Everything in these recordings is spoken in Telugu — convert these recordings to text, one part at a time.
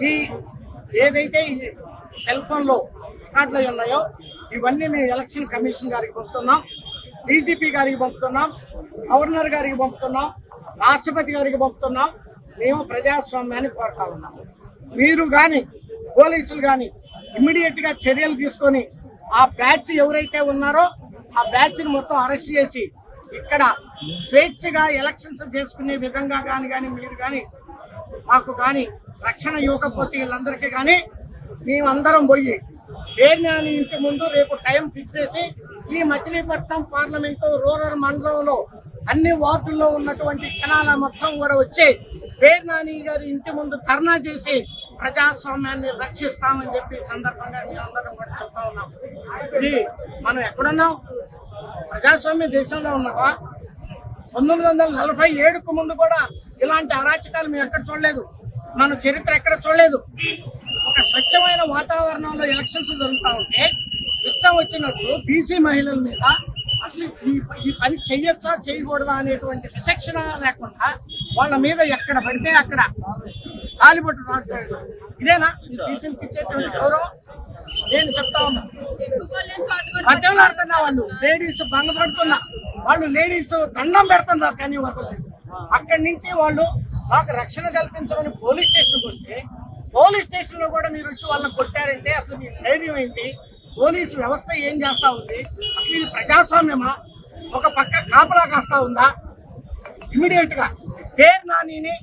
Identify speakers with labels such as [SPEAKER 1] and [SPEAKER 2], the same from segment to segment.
[SPEAKER 1] ఈ ఏదైతే ఈ సెల్ ఫోన్లో రికార్డులు ఉన్నాయో ఇవన్నీ మేము ఎలక్షన్ కమిషన్ గారికి పంపుతున్నాం డీజీపీ గారికి పంపుతున్నాం గవర్నర్ గారికి పంపుతున్నాం రాష్ట్రపతి గారికి పంపుతున్నాం. మేము ప్రజాస్వామ్యాన్ని కోరుతా ఉన్నాం. మీరు కానీ పోలీసులు కానీ ఇమ్మీడియట్గా చర్యలు తీసుకొని ఆ బ్యాచ్ ఎవరైతే ఉన్నారో ఆ బ్యాచ్ని మొత్తం అరెస్ట్ చేసి ఇక్కడ స్వేచ్ఛగా ఎలక్షన్స్ చేసుకునే విధంగా కానీ కానీ మీరు కానీ మాకు కానీ రక్షణ ఇవ్వకపోతే వీళ్ళందరికీ కానీ మేమందరం పోయి పేర్నాని ఇంటి ముందు రేపు టైం ఫిక్స్ చేసి ఈ మచిలీపట్నం పార్లమెంటు రూరల్ మండలంలో అన్ని వార్డుల్లో ఉన్నటువంటి జనాల మొత్తం కూడా వచ్చి పేర్నాని గారి ఇంటి ముందు ధర్నా చేసి ప్రజాస్వామ్యాన్ని రక్షిస్తామని చెప్పి సందర్భంగా సందర్భంగా మేమందరం కూడా చెప్తా ఉన్నాం. ఇది మనం ఎక్కడున్నాం? ప్రజాస్వామ్య దేశంలో ఉన్నావా? పంతొమ్మిది వందల నలభై ఏడుకు ముందు కూడా ఇలాంటి అరాచకాలు మేము ఎక్కడ చూడలేదు. మన చరిత్ర ఎక్కడ చూడలేదు. ఒక స్వచ్ఛమైన వాతావరణంలో ఎలక్షన్స్ జరుగుతూ ఉంటే ఇష్టం వచ్చినట్టు బీసీ మహిళల మీద అసలు ఈ ఈ పని చెయ్యొచ్చా చేయకూడదా అనేటువంటి విచక్షణ లేకుండా వాళ్ళ మీద ఎక్కడ పడితే అక్కడ కాలిబొట్టు రాడు ఇదేనా? ఈ బీసీలకు ఇచ్చేటువంటి గౌరవం? నేను చెప్తా ఉన్నా. బతిమలాడుతున్నా వాళ్ళు లేడీస్ భంగపడుతున్నా. వాళ్ళు లేడీస్ దండం పెడుతున్నారు కానీ అక్కడి నుంచి వాళ్ళు మాకు రక్షణ కల్పించమని పోలీస్ స్టేషన్కి వస్తే పోలీస్ స్టేషన్లో కూడా మీరు వచ్చి వాళ్ళని కొట్టారంటే అసలు మీ ధైర్యం ఏంటి? పోలీసు వ్యవస్థ ఏం చేస్తూ ఉంది? అసలు ఇది ప్రజాస్వామ్యమా? ఒక పక్క కాపలా కాస్తా ఉందా? ఇమీడియట్గా పేరు నానిని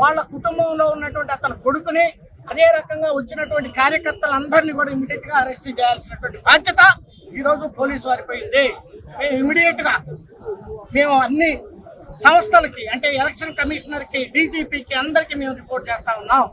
[SPEAKER 1] వాళ్ళ కుటుంబంలో ఉన్నటువంటి అతని కొడుకుని అదే రకంగా వచ్చినటువంటి కార్యకర్తలందరినీ కూడా ఇమీడియట్గా అరెస్ట్ చేయాల్సినటువంటి బాధ్యత ఈరోజు పోలీసు వారిపోయింది మేము ఇమీడియట్గా మేము అన్ని సంస్థలకి అంటే ఎలక్షన్ కమిషనర్కి డీజీపీకి అందరికి మేము రిపోర్ట్ చేస్తా ఉన్నాం.